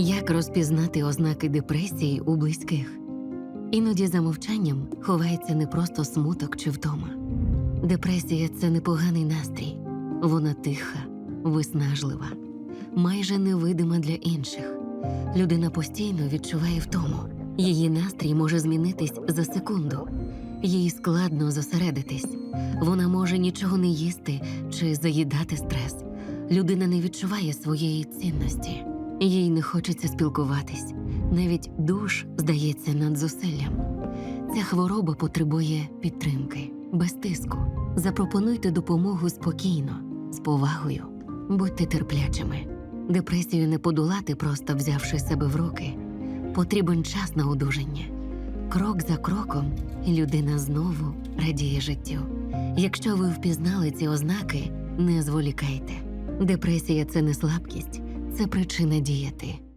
Як розпізнати ознаки депресії у близьких? Іноді за мовчанням ховається не просто смуток чи втома. Депресія це непоганий настрій, вона тиха, виснажлива, майже невидима для інших. Людина постійно відчуває втому. Її настрій може змінитись за секунду. Їй складно зосередитись. Вона може нічого не їсти чи заїдати стрес. Людина не відчуває своєї цінності. Їй не хочеться спілкуватись. Навіть душ здається над зусиллям. Ця хвороба потребує підтримки, без тиску. Запропонуйте допомогу спокійно, з повагою. Будьте терплячими. Депресію не подолати, просто взявши себе в руки. Потрібен час на одужання. Крок за кроком, людина знову радіє життю. Якщо ви впізнали ці ознаки, не зволікайте. Депресія це не слабкість, це причина діяти.